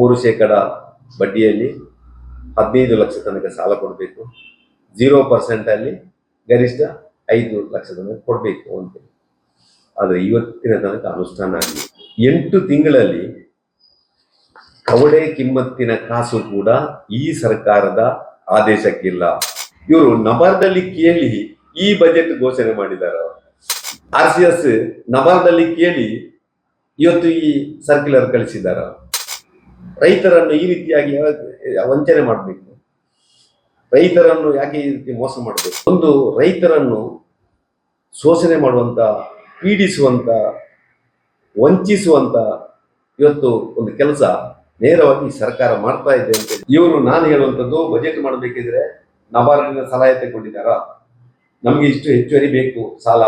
ಮೂರು ಶೇಕಡ ಬಡ್ಡಿಯಲ್ಲಿ ಹದಿನೈದು ಲಕ್ಷ ತನಕ ಸಾಲ ಕೊಡಬೇಕು. ಜೀರೋ ಪರ್ಸೆಂಟಲ್ಲಿ ಗರಿಷ್ಠ ಐದು ಲಕ್ಷ ತನಕ ಕೊಡಬೇಕು ಅಂತೇಳಿ ಆದರೆ ಇವತ್ತಿನ ತನಕ ಅನುಷ್ಠಾನ ಆಗಿದೆ. ಎಂಟು ತಿಂಗಳಲ್ಲಿ ಕವಡೆ ಕಿಮ್ಮತ್ತಿನ ಕಾಸು ಕೂಡ ಈ ಸರ್ಕಾರದ ಆದೇಶಕ್ಕಿಲ್ಲ. ಇವರು ನಬಾರ್ದಲ್ಲಿ ಕೇಳಿ ಈ ಬಜೆಟ್ ಘೋಷಣೆ ಮಾಡಿದ್ದಾರೆ ಆರ್ ಸಿ ಎಸ್ ನಬಾರ್ಡ್ನಲ್ಲಿ ಕೇಳಿ ಇವತ್ತು ಈ ಸರ್ಕ್ಯುಲರ್ ಕಳಿಸಿದಾರ ರೈತರನ್ನು ಈ ರೀತಿಯಾಗಿ ವಂಚನೆ ಮಾಡಬೇಕು. ರೈತರನ್ನು ಯಾಕೆ ಈ ರೀತಿ ಮೋಸ ಮಾಡಬೇಕು? ಒಂದು ರೈತರನ್ನು ಶೋಷಣೆ ಮಾಡುವಂತ, ಪೀಡಿಸುವಂತ, ವಂಚಿಸುವಂತ ಇವತ್ತು ಒಂದು ಕೆಲಸ ನೇರವಾಗಿ ಸರ್ಕಾರ ಮಾಡ್ತಾ ಇದೆ ಅಂತ ಇವರು ನಾನು ಹೇಳುವಂಥದ್ದು, ಬಜೆಟ್ ಮಾಡಬೇಕಿದ್ರೆ ನಬಾರ್ಡಿನ ಸಲಹೆ ತಗೊಂಡಿದ್ದಾರಾ ನಮಗೆ ಇಷ್ಟು ಹೆಚ್ಚುವರಿ ಬೇಕು ಸಾಲ.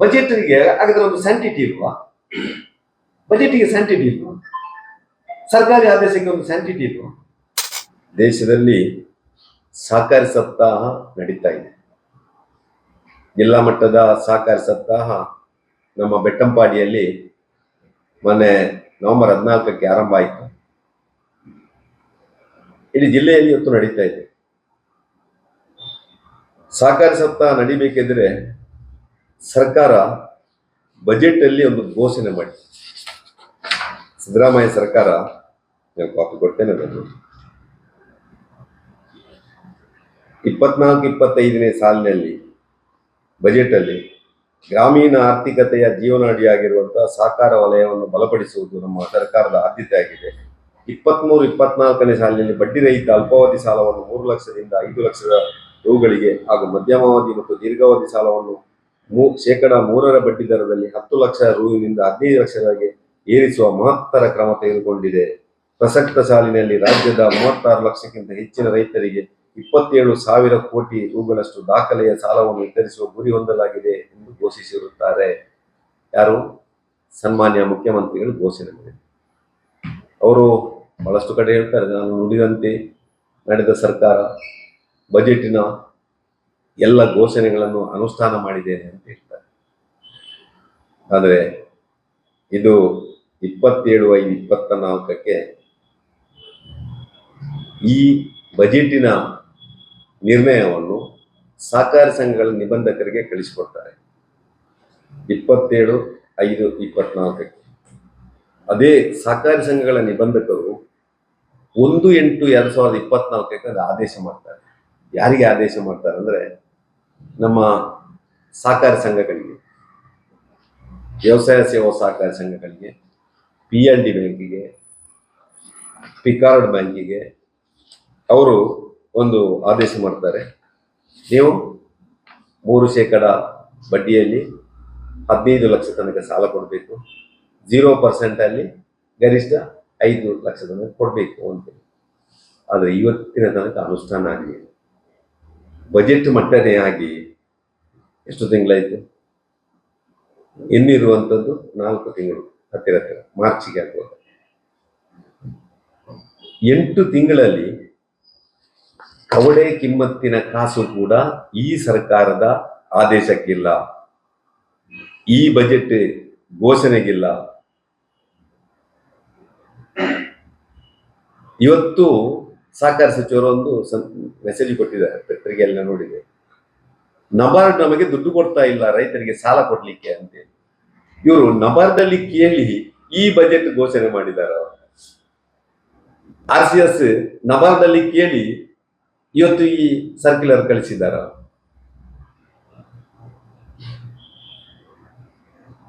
ಬಜೆಟ್ಗೆ ಹಾಗಾದ್ರೆ ಒಂದು ಸ್ಯಾಂಟಿಟಿ ಇಲ್ವಾ? ಬಜೆಟ್ಗೆ ಸ್ಯಾಂಟಿಟಿ ಇಲ್ವಾ? ಸರ್ಕಾರಿ ಆದೇಶಕ್ಕೆ ಒಂದು ಸ್ಯಾಂಟಿಟಿ ದೇಶದಲ್ಲಿ ಸಹಕಾರಿ ಸಪ್ತಾಹ ನಡೀತಾ ಇದೆ. ಜಿಲ್ಲಾ ಮಟ್ಟದ ಸಹಕಾರಿ ಸಪ್ತಾಹ ನಮ್ಮ ಬೆಟ್ಟಂಪಾಡಿಯಲ್ಲಿ ಮೊನ್ನೆ ನವೆಂಬರ್ ಹದಿನಾಲ್ಕಕ್ಕೆ ಆರಂಭ ಆಯಿತು. ಇಡೀ ಜಿಲ್ಲೆಯಲ್ಲಿ ಇವತ್ತು ನಡೀತಾ ಇದೆ. ಸಹಕಾರಿ ಸಪ್ತಾಹ ನಡಿಬೇಕೆಂದ್ರೆ ಸರ್ಕಾರ ಬಜೆಟ್ ಅಲ್ಲಿ ಒಂದು ಘೋಷಣೆ ಮಾಡಿ ಸಿದ್ದರಾಮಯ್ಯ ಸರ್ಕಾರ ನಾನು ಕಾಪಿ ಕೊಡ್ತೇನೆ ಅದನ್ನು ಇಪ್ಪತ್ನಾಲ್ಕು, ಇಪ್ಪತ್ತೈದನೇ ಸಾಲಿನಲ್ಲಿ ಬಜೆಟ್ ಅಲ್ಲಿ ಗ್ರಾಮೀಣ ಆರ್ಥಿಕತೆಯ ಜೀವನಾಡಿಯಾಗಿರುವಂತಹ ಸಹಕಾರ ವಲಯವನ್ನು ಬಲಪಡಿಸುವುದು ನಮ್ಮ ಸರ್ಕಾರದ ಆದ್ಯತೆ ಆಗಿದೆ. ಇಪ್ಪತ್ಮೂರು, ಇಪ್ಪತ್ನಾಲ್ಕನೇ ಸಾಲಿನಲ್ಲಿ ಬಡ್ಡಿ ರಹಿತ ಅಲ್ಪಾವಧಿ ಸಾಲವನ್ನು ಮೂರು ಲಕ್ಷದಿಂದ ಐದು ಲಕ್ಷದ ರೂಗಳಿಗೆ ಹಾಗೂ ಮಧ್ಯಮಾವಧಿ ಮತ್ತು ದೀರ್ಘಾವಧಿ ಸಾಲವನ್ನು ಮೂ, ಶೇಕಡ ಮೂರರ ಬಡ್ಡಿ ದರದಲ್ಲಿ ಹತ್ತು ಲಕ್ಷ ರುವಿನಿಂದ ಹದಿನೈದು ಲಕ್ಷದವರೆಗೆ ಏರಿಸುವ ಮಹತ್ತರ ಕ್ರಮ ತೆಗೆದುಕೊಂಡಿದೆ. ಪ್ರಸಕ್ತ ಸಾಲಿನಲ್ಲಿ ರಾಜ್ಯದ ಮೂವತ್ತಾರು ಲಕ್ಷಕ್ಕಿಂತ ಹೆಚ್ಚಿನ ರೈತರಿಗೆ ಇಪ್ಪತ್ತೇಳು ಸಾವಿರ ಕೋಟಿ ರೂಗಳಷ್ಟು ದಾಖಲೆಯ ಸಾಲವನ್ನು ವಿತರಿಸುವ ಗುರಿ ಹೊಂದಲಾಗಿದೆ ಎಂದು ಘೋಷಿಸಿರುತ್ತಾರೆ. ಯಾರು? ಸನ್ಮಾನ್ಯ ಮುಖ್ಯಮಂತ್ರಿಗಳು ಘೋಷಣೆ ಮಾಡಿದೆ ಅವರು ಬಹಳಷ್ಟು ಕಡೆ ಹೇಳ್ತಾರೆ, ನಾನು ನುಡಿದಂತೆ ನಡೆದ ಸರ್ಕಾರ ಬಜೆಟಿನ ಎಲ್ಲ ಘೋಷಣೆಗಳನ್ನು ಅನುಷ್ಠಾನ ಮಾಡಿದ್ದೇನೆ ಅಂತ ಹೇಳ್ತಾರೆ. ಆದರೆ ಇದು ಇಪ್ಪತ್ತೇಳು ಐದು ಇಪ್ಪತ್ತ ನಾಲ್ಕಕ್ಕೆ ಈ ಬಜೆಟಿನ ನಿರ್ಣಯವನ್ನು ಸಹಕಾರಿ ಸಂಘಗಳ ನಿಬಂಧಕರಿಗೆ ಕಳಿಸಿಕೊಡ್ತಾರೆ. ಇಪ್ಪತ್ತೇಳು, ಐದು, ಇಪ್ಪತ್ನಾಲ್ಕಕ್ಕೆ. ಅದೇ ಸಹಕಾರಿ ಸಂಘಗಳ ನಿಬಂಧಕರು ಒಂದು ಎಂಟು ಎರಡು ಸಾವಿರದ ಇಪ್ಪತ್ನಾಲ್ಕಕ್ಕೆ ಅದು ಆದೇಶ ಮಾಡ್ತಾರೆ. ಯಾರಿಗೆ ಆದೇಶ ಮಾಡ್ತಾರೆ ಅಂದರೆ ನಮ್ಮ ಸಹಕಾರಿ ಸಂಘಗಳಿಗೆ, ವ್ಯವಸಾಯ ಸೇವಾ ಸಹಕಾರಿ ಸಂಘಗಳಿಗೆ ಪಿ ಎಲ್ ಡಿ ಬ್ಯಾಂಕಿಗೆ ಪಿಕಾರ್ಡ್ ಬ್ಯಾಂಕಿಗೆ, ಅವರು ಒಂದು ಆದೇಶ ಮಾಡ್ತಾರೆ. ನೀವು ಮೂರು ಶೇಕಡ ಬಡ್ಡಿಯಲ್ಲಿ ಹದಿನೈದು ಲಕ್ಷ ತನಕ ಸಾಲ ಕೊಡಬೇಕು. ಜೀರೋ ಪರ್ಸೆಂಟಲ್ಲಿ ಗರಿಷ್ಠ ಐದು ಲಕ್ಷ ತನಕ ಕೊಡಬೇಕು ಅಂತೇಳಿ ಆದರೆ ಇವತ್ತಿನ ತನಕ ಅನುಷ್ಠಾನ ಆಗಲಿ ಬಜೆಟ್ ಮಟ್ಟನೇ ಆಗಿ ಎಷ್ಟು ತಿಂಗಳಾಯಿತು? ಇನ್ನಿರುವಂಥದ್ದು ನಾಲ್ಕು ತಿಂಗಳು. ಹತ್ತಿರ ಹತ್ತಿರ ಮಾರ್ಚ್ಗೆ ಆಗ್ಬೋದು. ಎಂಟು ತಿಂಗಳಲ್ಲಿ ಕವಡೆ ಕಿಮ್ಮತ್ತಿನ ಕಾಸು ಕೂಡ ಈ ಸರ್ಕಾರದ ಆದೇಶಕ್ಕಿಲ್ಲ. ಈ ಬಜೆಟ್ ಘೋಷಣೆಗಿಲ್ಲ. ಇವತ್ತು ಸಹಕಾರ ಸಚಿವರು ಒಂದು ಮೆಸೇಜ್ ಕೊಟ್ಟಿದ್ದಾರೆ ಪತ್ರಿಕೆಯಲ್ಲಿ ನೋಡಿದೆ. ನಬಾರ್ಡ್ ನಮಗೆ ದುಡ್ಡು ಕೊಡ್ತಾ ಇಲ್ಲ, ರೈತರಿಗೆ ಸಾಲ ಕೊಡ್ಲಿಕ್ಕೆ ಅಂತೇಳಿ. ಇವರು ನಬಾರ್ಡಲ್ಲಿ ಕೇಳಿ ಈ ಬಜೆಟ್ ಘೋಷಣೆ ಮಾಡಿದ್ದಾರೆ ಆರ್ ಸಿ ಎಸ್ ನಬಾರ್ಡಲ್ಲಿ ಕೇಳಿ ಇವತ್ತು ಈ ಸರ್ಕ್ಯುಲರ್ ಕಳಿಸಿದ್ದಾರೆ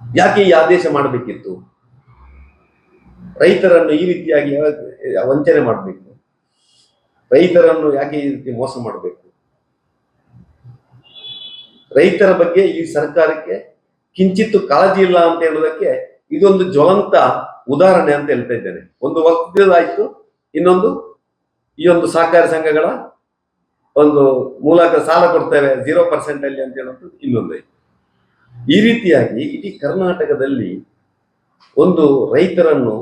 ಯಾಕೆ ಈ ಆದೇಶ ಮಾಡಬೇಕಿತ್ತು? ರೈತರನ್ನು ಈ ರೀತಿಯಾಗಿ ವಂಚನೆ ಮಾಡಬೇಕು. ರೈತರನ್ನು ಯಾಕೆ ಈ ರೀತಿ ಮೋಸ ಮಾಡಬೇಕು? ರೈತರ ಬಗ್ಗೆ ಈ ಸರ್ಕಾರಕ್ಕೆ ಕಿಂಚಿತ್ತು ಕಾಳಜಿ ಇಲ್ಲ ಅಂತ ಹೇಳೋದಕ್ಕೆ ಇದೊಂದು ಜ್ವಲಂತ ಉದಾಹರಣೆ ಅಂತ ಹೇಳ್ತಾ ಇದ್ದೇನೆ ಒಂದು ವಕ್ತಿದಾಯ್ತು ಇನ್ನೊಂದು ಈ ಒಂದು ಸಹಕಾರ ಸಂಘಗಳ ಒಂದು ಮೂಲಕ ಸಾಲ ಕೊಡ್ತೇವೆ ಜೀರೋ ಪರ್ಸೆಂಟ್ ಅಲ್ಲಿ ಅಂತ ಹೇಳೋದು ಇನ್ನೊಂದು ಐತೆ. ಈ ರೀತಿಯಾಗಿ ಇಡೀ ಕರ್ನಾಟಕದಲ್ಲಿ ಒಂದು ರೈತರನ್ನು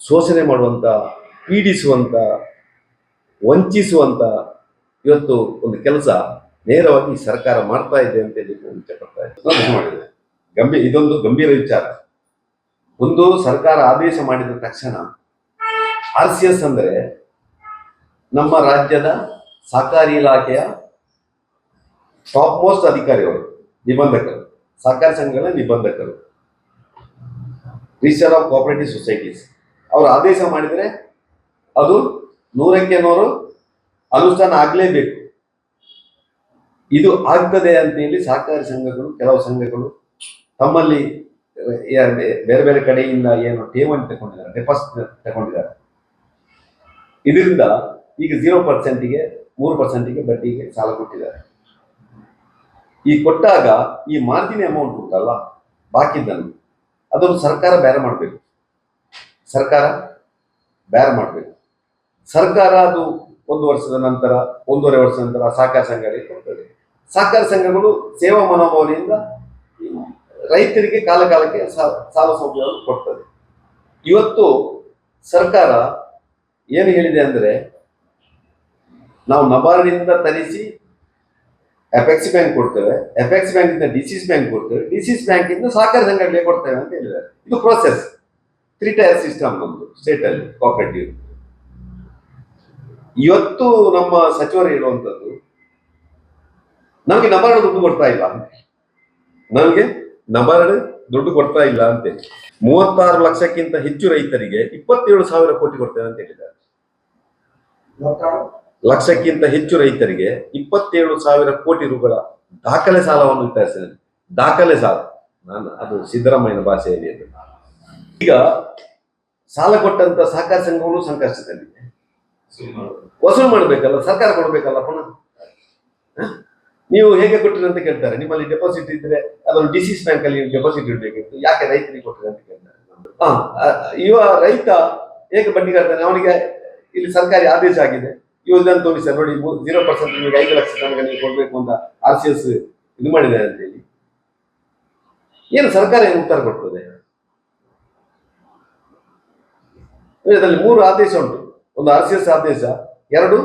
ಶೋಷಣೆ ಮಾಡುವಂತ, ಪೀಡಿಸುವಂತ, ವಂಚಿಸುವಂತ ಇವತ್ತು ಒಂದು ಕೆಲಸ ನೇರವಾಗಿ ಸರ್ಕಾರ ಮಾಡ್ತಾ ಇದೆ ಅಂತ ಹೇಳಿ ಇಚ್ಛೆ ಪಡ್ತಾ. ಮಾಡಿದೆ. ಗಂಭೀರ, ಇದೊಂದು ಗಂಭೀರ ವಿಚಾರ. ಒಂದು ಸರ್ಕಾರ ಆದೇಶ ಮಾಡಿದ ತಕ್ಷಣ ಆರ್ ಸಿ ಎಸ್ ಅಂದರೆ ನಮ್ಮ ರಾಜ್ಯದ ಸಹಕಾರಿ ಇಲಾಖೆಯ ಟಾಪ್ ಮೋಸ್ಟ್ ಅಧಿಕಾರಿಗಳು, ನಿಬಂಧಕರು, ಸಹಕಾರಿ ಸಂಘಗಳ ನಿಬಂಧಕರು. ರಿಜಿಸ್ಟರ್ ಆಫ್ ಕೋಆಪರೇಟಿವ್ ಸೊಸೈಟೀಸ್ ಅವರು ಆದೇಶ ಮಾಡಿದರೆ ಅದು ನೂರಕ್ಕೆ ನೂರು, ಅನುಷ್ಠಾನ ಆಗಲೇಬೇಕು. ಇದು ಆಗ್ತದೆ ಅಂತ ಹೇಳಿ ಸಹಕಾರಿ ಸಂಘಗಳು, ಕೆಲವು ಸಂಘಗಳು ತಮ್ಮಲ್ಲಿ ಬೇರೆ ಬೇರೆ ಕಡೆಯಿಂದ ಏನು ಠೇವಣಿ ತಗೊಂಡಿದ್ದಾರೆ ಡೆಪಾಸಿಟ್ ತಗೊಂಡಿದ್ದಾರೆ. ಇದರಿಂದ ಈಗ ಜೀರೋ ಪರ್ಸೆಂಟಿಗೆ ಮೂರು ಪರ್ಸೆಂಟಿಗೆ ಬಡ್ಡಿಗೆ ಸಾಲ ಕೊಟ್ಟಿದ್ದಾರೆ. ಈ ಕೊಟ್ಟಾಗ ಈ ಮಾರ್ಜಿನ್ ಅಮೌಂಟ್ ಉಂಟಲ್ಲ, ಬಾಕಿದ್ದನ್ನು ಅದನ್ನು ಸರ್ಕಾರ ಬೇರೆ ಮಾಡಬೇಕು. ಸರ್ಕಾರ ಬೇರೆ ಮಾಡಬೇಕು. ಸರ್ಕಾರ ಅದು ಒಂದು ವರ್ಷದ ನಂತರ, ಒಂದೂವರೆ ವರ್ಷದ ನಂತರ ಸಹಕಾರ ಸಂಘಗಳಿಗೆ ಕೊಡ್ತದೆ. ಸಹಕಾರ ಸಂಘಗಳು ಸೇವಾ ಮನೋಭಾವನೆಯಿಂದ ರೈತರಿಗೆ ಕಾಲ ಕಾಲಕ್ಕೆ ಸಾ- ಸಾಲ ಸೌಲಭ್ಯವನ್ನು ಕೊಡ್ತದೆ. ಇವತ್ತು ಸರ್ಕಾರ ಏನು ಹೇಳಿದೆ ಅಂದರೆ ನಾವು ನಬಾರ್ಡಿಂದ ತರಿಸಿ ಎಫೆಕ್ಸ್ ಬ್ಯಾಂಕ್ ಕೊಡ್ತೇವೆ ಎಫೆಕ್ಸ್ ಬ್ಯಾಂಕ್ ಇಂದ ಸಿ ಬ್ಯಾಂಕ್ ಕೊಡ್ತೇವೆ ಡಿಸಿಸ್ ಬ್ಯಾಂಕ್ ಇಂದ ಸಹಕಾರ ಸಂಘಗಳಿಗೆ ಕೊಡ್ತೇವೆ ಅಂತ ಹೇಳಿದ್ದಾರೆ. ಇದು ಪ್ರೋಸೆಸ್ ತ್ರೀ ಟೈರ್ ಸಿಸ್ಟಮ್ ನಮ್ದು ಸ್ಟೇಟಲ್ಲಿ ಅಲ್ಲಿ ಕೋಆಪರೇಟಿವ್ ಇವತ್ತು ನಮ್ಮ ಸಚಿವರು ಹೇಳುವಂಥದ್ದು ನಮಗೆ ನಬಾರ್ಡ್ ದುಡ್ಡು ಕೊಡ್ತಾ ಇಲ್ಲ. ನನಗೆ ನಬಾರ್ಡ್ ದುಡ್ಡು ಕೊಡ್ತಾ ಇಲ್ಲ ಅಂತೆ. ಮೂವತ್ತಾರು ಲಕ್ಷಕ್ಕಿಂತ ಹೆಚ್ಚು ರೈತರಿಗೆ ಇಪ್ಪತ್ತೇಳು ಸಾವಿರ ಕೋಟಿ ಕೊಡ್ತೇವೆ ಅಂತ ಹೇಳಿದ್ದಾರೆ. ಲಕ್ಷಕ್ಕಿಂತ ಹೆಚ್ಚು ರೈತರಿಗೆ ಇಪ್ಪತ್ತೇಳು ಸಾವಿರ ಕೋಟಿ ರೂಗಳ ದಾಖಲೆ ಸಾಲವನ್ನು ವಿತರಿಸಿದೆ ದಾಖಲೆ ಸಾಲ. ನಾನು ಅದು ಸಿದ್ದರಾಮಯ್ಯನ ಭಾಷೆಯಲ್ಲಿ ಅದು. ಈಗ ಸಾಲ ಕೊಟ್ಟಂತ ಸಹಕಾರ ಸಂಘಗಳು ಸಂಕಷ್ಟದಲ್ಲಿದೆ ವಸೂಲು ಮಾಡಬೇಕಲ್ಲ ಸರ್ಕಾರ ಕೊಡಬೇಕಲ್ಲ ಪುನಃ ಹ? ನೀವು ಹೇಗೆ ಕೊಟ್ಟಿರಿ ಅಂತ ಕೇಳ್ತಾರೆ. ನಿಮ್ಮಲ್ಲಿ ಡೆಪಾಸಿಟ್ ಇದ್ರೆ ಅದನ್ನು ಸಿ ಬ್ಯಾಂಕ್ ಅಲ್ಲಿ ಡೆಪಾಸಿಟ್ ಇಡಬೇಕಿತ್ತು. ಯಾಕೆ ರೈತರಿಗೆ ಕೊಟ್ಟಿರಿ ಅಂತ ಕೇಳ್ತಾರೆ. ಹಾ ಇವ ರೈತ ಹೇಗೆ ಬಡ್ಡಿ ಕಟ್ತಾನೆ? ಅವನಿಗೆ ಇಲ್ಲಿ ಸರ್ಕಾರಿ ಆದೇಶ ಆಗಿದೆ. ಇವು ತೋರಿಸ ನೋಡಿ ಜೀರೋ ಪರ್ಸೆಂಟ್ ನಿಮಗೆ ಐದು ಲಕ್ಷ ತನಕ ನೀವು ಕೊಡಬೇಕು ಅಂತ ಆರ್ ಸಿ ಎಸ್ ಇದು ಮಾಡಿದೆ ಅಂತ ಹೇಳಿ. ಏನು ಸರ್ಕಾರ ಏನು ಉತ್ತರ ಕೊಡ್ತದೆ? ಅದರಲ್ಲಿ ಮೂರು ಆದೇಶ ಉಂಟು. ಒಂದು ಆರ್ ಸಿ ಎಸ್ ಆದೇಶ, ಎರಡು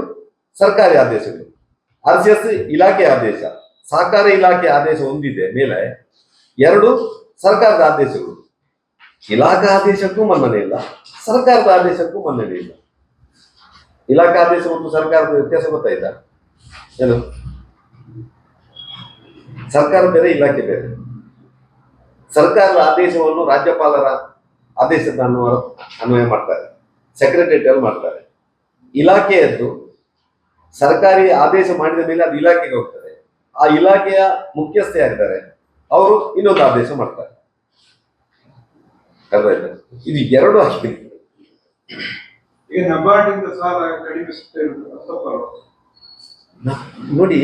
ಸರ್ಕಾರಿ ಆದೇಶಗಳು. ಆರ್ ಸಿ ಎಸ್ ಇಲಾಖೆ ಆದೇಶ, ಸಹಕಾರ ಇಲಾಖೆ ಆದೇಶ ಒಂದಿದೆ ಮೇಲೆ ಎರಡು ಸರ್ಕಾರದ ಆದೇಶಗಳು. ಇಲಾಖಾ ಆದೇಶಕ್ಕೂ ಮನ್ನಣೆ ಇಲ್ಲ, ಸರ್ಕಾರದ ಆದೇಶಕ್ಕೂ ಮನ್ನಣೆ ಇಲ್ಲ. ಇಲಾಖಾ ಆದೇಶ ಮತ್ತು ಸರ್ಕಾರದ ವ್ಯತ್ಯಾಸ ಗೊತ್ತಾಯ್ತಾ ಏನು? ಸರ್ಕಾರ ಬೇರೆ, ಇಲಾಖೆ ಬೇರೆ. ಸರ್ಕಾರದ ಆದೇಶವನ್ನು ರಾಜ್ಯಪಾಲರ ಆದೇಶದ ಅನ್ವಯ ಅನ್ವಯ ಮಾಡ್ತಾರೆ ಸೆಕ್ರೆಟರಿಯಲ್ ಮಾಡ್ತಾರೆ. ಇಲಾಖೆಯದ್ದು ಸರ್ಕಾರಿ ಆದೇಶ ಮಾಡಿದ ಮೇಲೆ ಅದು ಇಲಾಖೆಗೆ ಹೋಗ್ತದೆ. ಆ ಇಲಾಖೆಯ ಮುಖ್ಯಸ್ಥೆ ಆಗಿದ್ದಾರೆ. ಅವರು ಇನ್ನೊಂದು ಆದೇಶ ಮಾಡ್ತಾರೆ? ಇದು ಎರಡು ಅಷ್ಟೇ ಈಗ ನಬಾರ್ಡಿಂದ ಸಾಲ ಕಡಿಮೆ ಸಿಗ್ತಾ ಇರೋದು ನೋಡಿ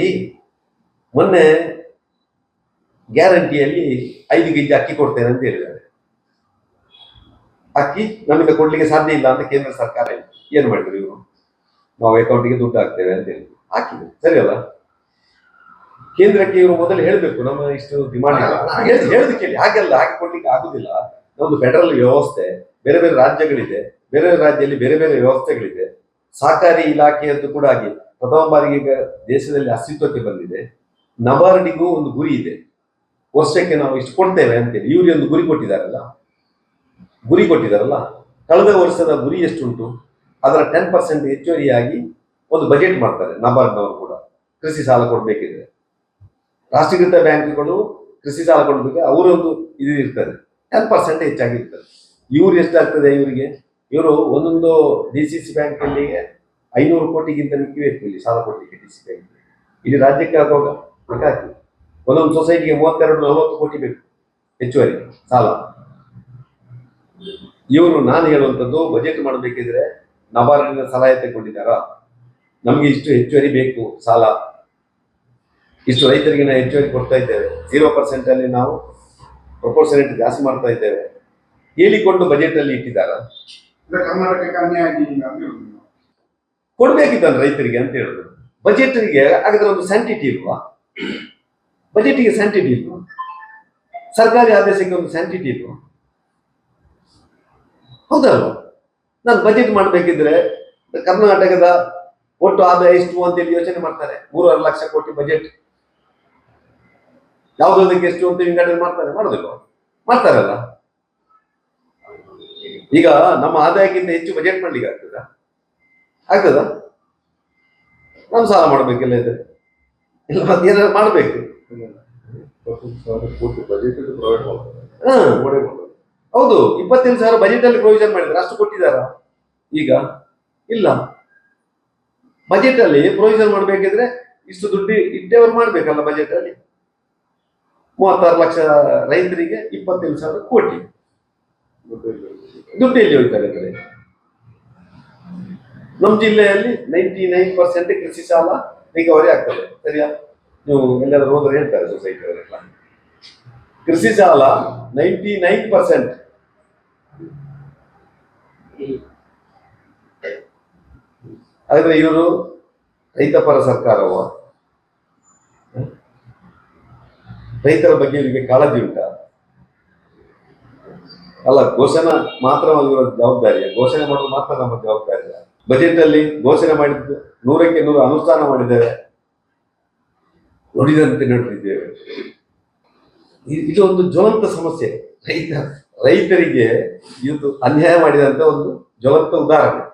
ಮೊನ್ನೆ ಗ್ಯಾರಂಟಿಯಲ್ಲಿ ಐದು ಕೆಜಿ ಅಕ್ಕಿ ಕೊಡ್ತೇನೆ ಅಂತ ಹೇಳಿದ್ದಾರೆ. ಅಕ್ಕಿ ನಮಗೆ ಕೊಡ್ಲಿಕ್ಕೆ ಸಾಧ್ಯ ಇಲ್ಲ ಅಂತ ಕೇಂದ್ರ ಸರ್ಕಾರ ಏನು ಮಾಡಿದ್ರು ಇವರು? ನಾವು ಅಕೌಂಟಿಗೆ ದುಡ್ಡು ಹಾಕ್ತೇವೆ ಅಂತ ಹೇಳಿ. ಹಾಕಿದ್ರು. ಸರಿ ಅಲ್ಲ? ಕೇಂದ್ರಕ್ಕೆ ಇವರು ಮೊದಲು ಹೇಳಬೇಕು ನಮ್ಮ ಇಷ್ಟು ಡಿಮಾಂಡ್ ಹೇಳುದು ಕೇಳಿ. ಹಾಗೆಲ್ಲ ಹಾಕಿಕೊಡ್ಲಿಕ್ಕೆ ಆಗುದಿಲ್ಲ. ನಮ್ದು ಫೆಡರಲ್ ವ್ಯವಸ್ಥೆ ಬೇರೆ ಬೇರೆ ರಾಜ್ಯಗಳಿದೆ. ಬೇರೆ ಬೇರೆ ರಾಜ್ಯದಲ್ಲಿ ಬೇರೆ ಬೇರೆ ವ್ಯವಸ್ಥೆಗಳಿದೆ. ಸಹಕಾರಿ ಇಲಾಖೆಯದ್ದು ಕೂಡ ಹಾಗೆ. ಪ್ರಥಮ ಬಾರಿಗೆ ಈಗ ದೇಶದಲ್ಲಿ ಅಸ್ತಿತ್ವಕ್ಕೆ ಬಂದಿದೆ. ನಬಾರ್ಡಿಗೂ ಒಂದು ಗುರಿ ಇದೆ. ವರ್ಷಕ್ಕೆ ನಾವು ಇಷ್ಟು ಕೊಡ್ತೇವೆ ಅಂತೇಳಿ ಇವರಿಗೆ ಒಂದು ಗುರಿ ಕೊಟ್ಟಿದ್ದಾರಲ್ಲ? ಗುರಿ ಕೊಟ್ಟಿದ್ದಾರಲ್ಲ? ಕಳೆದ ವರ್ಷದ ಗುರಿ ಎಷ್ಟುಂಟು? ಅದರ ಟೆನ್ ಪರ್ಸೆಂಟ್ ಹೆಚ್ಚುವರಿಯಾಗಿ ಒಂದು ಬಜೆಟ್ ಮಾಡ್ತಾರೆ, ನಬಾರ್ಡ್ನವರು ಕೂಡ. ಕೃಷಿ ಸಾಲ ಕೊಡಬೇಕಿದ್ರೆ. ರಾಷ್ಟ್ರೀಕೃತ ಬ್ಯಾಂಕ್ಗಳು ಕೃಷಿ ಸಾಲ ಕೊಡಬೇಕು, ಅವರೊಂದು ಇದು ಇರ್ತದೆ ಟೆನ್ ಪರ್ಸೆಂಟ್ ಹೆಚ್ಚಾಗಿ ಇರ್ತದೆ. ಇವ್ರು ಎಷ್ಟಾಗ್ತದೆ ಇವರಿಗೆ? ಇವರು ಒಂದೊಂದು ಡಿ ಸಿ ಸಿ ಬ್ಯಾಂಕಲ್ಲಿ ಐನೂರು ಕೋಟಿಗಿಂತ ಮಿಕ್ಕಿಬೇಕು, ಇಲ್ಲಿ ಸಾಲ ಕೊಡಲಿಕ್ಕೆ ಡಿ ಸಿ ಬ್ಯಾಂಕ್ ಇಲ್ಲಿ ರಾಜ್ಯಕ್ಕೆ ಆಗುವಾಗ ಬೇಕಾಗ್ತದೆ ಒಂದೊಂದು ಸೊಸೈಟಿಗೆ ಮೂವತ್ತೆರಡು, ನಲವತ್ತು ಕೋಟಿ ಬೇಕು ಹೆಚ್ಚುವರಿ ಸಾಲ. ಇವರು ನಾನು ಹೇಳುವಂಥದ್ದು ಬಜೆಟ್ ಮಾಡಬೇಕಿದ್ರೆ ನಬಾರ್ಡಿನ ಸಲಹೆ ತಗೊಂಡಿದ್ದಾರಾ ನಮಗೆ ಇಷ್ಟು ಹೆಚ್ಚುವರಿ ಬೇಕು ಸಾಲ. ಇಷ್ಟು ರೈತರಿಗೆ ನಾವು ಹೆಚ್ಚುವರಿ ಕೊಡ್ತಾ ಇದ್ದೇವೆ. ಜೀರೋ ಪರ್ಸೆಂಟಲ್ಲಿ ನಾವು ಪ್ರಪೋರ್ಷನೇಟ್ ಜಾಸ್ತಿ ಮಾಡ್ತಾ ಇದ್ದೇವೆ. ಹೇಳಿಕೊಂಡು ಬಜೆಟ್ ಅಲ್ಲಿ ಇಟ್ಟಿದ್ದಾರಾ. ಕೊಡ್ಬೇಕಿತ್ತಲ್ಲ ರೈತರಿಗೆ ಅಂತ ಹೇಳುದು. ಬಜೆಟ್ಗೆ ಹಾಗಾದ್ರೆ ಒಂದು ಸ್ಯಾಂಟಿಟಿ ಇಲ್ವಾ? ಬಜೆಟ್ಗೆ ಸ್ಯಾಂಟಿಟಿ ಇಲ್ವಾ? ಸರ್ಕಾರಿ ಆದೇಶಕ್ಕೆ ಒಂದು ಸ್ಯಾಂಟಿಟಿ ಇಲ್ವಾ? ಹೌದಲ್ವಾ? ನಾನು ಬಜೆಟ್ ಮಾಡಬೇಕಿದ್ರೆ ಕರ್ನಾಟಕದ ಒಟ್ಟು ಆದಾಯ ಎಷ್ಟು ಅಂತೇಳಿ ಯೋಚನೆ ಮಾಡ್ತಾರೆ. ಮೂರುವರೆ ಲಕ್ಷ ಕೋಟಿ ಬಜೆಟ್. ಯಾವುದೊಂದಕ್ಕೆ ಎಷ್ಟು ಅಂತ ವಿಂಗಡಣೆ ಮಾಡ್ತಾರೆ. ಮಾಡೋದಿಲ್ಲ ಮಾಡ್ತಾರಲ್ಲ. ಈಗ ನಮ್ಮ ಆದಾಯಕ್ಕಿಂತ ಹೆಚ್ಚು ಬಜೆಟ್ ಮಾಡ್ಲಿಕ್ಕೆ ಆಗ್ತದ? ಆಗ್ತದ? ನಾವು ಸಾಲ ಮಾಡ್ಬೇಕಿಲ್ಲ ಇದ್ರೆ. ಇಲ್ಲ ಮತ್ತೆ ಏನಾದ್ರು ಮಾಡ್ಬೇಕು. ಹೌದು ಇಪ್ಪತ್ತೇಳು ಸಾವಿರ ಬಜೆಟ್ ಅಲ್ಲಿ ಪ್ರೊವಿಷನ್ ಮಾಡಿದ್ರೆ ಅಷ್ಟು ಕೊಟ್ಟಿದ್ದಾರ? ಈಗ ಇಲ್ಲ. ಬಜೆಟ್ ಅಲ್ಲಿ ಪ್ರೊವಿಷನ್ ಮಾಡಬೇಕಿದ್ರೆ ಇಷ್ಟು ದುಡ್ಡು ಇಟ್ಟೇವ್ರು ಮಾಡ್ಬೇಕಲ್ಲ ಬಜೆಟ್ ಅಲ್ಲಿ? ಮೂವತ್ತಾರು ಲಕ್ಷ ರೈತರಿಗೆ ಇಪ್ಪತ್ತೇಳು ಸಾವಿರ ಕೋಟಿ. ದುಡ್ಡು ಎಲ್ಲಿ ಹೋಗ್ತಾರೆ ನಮ್ಮ ಜಿಲ್ಲೆಯಲ್ಲಿ ನೈಂಟಿ ನೈನ್ ಪರ್ಸೆಂಟ್ ಕೃಷಿ ಸಾಲ ರಿಕವರಿ ಆಗ್ತದೆ. ಸರಿಯಾ? ನೀವು ಎಲ್ಲಾದ್ರೂ ಹೋದ್ರೆ ಹೇಳ್ತಾರೆ ಸೊಸೈಟಿ ಅವರೆಲ್ಲ. ಕೃಷಿ ಸಾಲ ನೈಂಟಿ ನೈನ್ ಪರ್ಸೆಂಟ್ ಹಾಗಾದ್ರೆ ಇವರು ರೈತಪರ ಸರ್ಕಾರವ? ರೈತರ ಬಗ್ಗೆ ಇವರಿಗೆ ಕಾಳಜಿ ಉಂಟ? ಅಲ್ಲ, ಘೋಷಣೆ ಮಾತ್ರ ಇವರ ಜವಾಬ್ದಾರಿಯ? ಘೋಷಣೆ ಮಾಡೋದು ಮಾತ್ರ ನಮ್ಮ ಜವಾಬ್ದಾರಿಯ? ಬಜೆಟ್ ಅಲ್ಲಿ ಘೋಷಣೆ ಮಾಡಿದ್ದು ನೂರಕ್ಕೆ ನೂರು ಅನುಷ್ಠಾನ ಮಾಡಿದ್ದೇವೆ ನುಡಿದಂತೆ ನಡೆದಿದ್ದೇವೆ ಇದು ಒಂದು ಜ್ವಲಂತ ಸಮಸ್ಯೆ. ರೈತ, ರೈತರಿಗೆ ಇದು ಅನ್ಯಾಯ ಮಾಡಿದಂತ ಒಂದು ಜ್ವಲಂತ ಉದಾಹರಣೆ.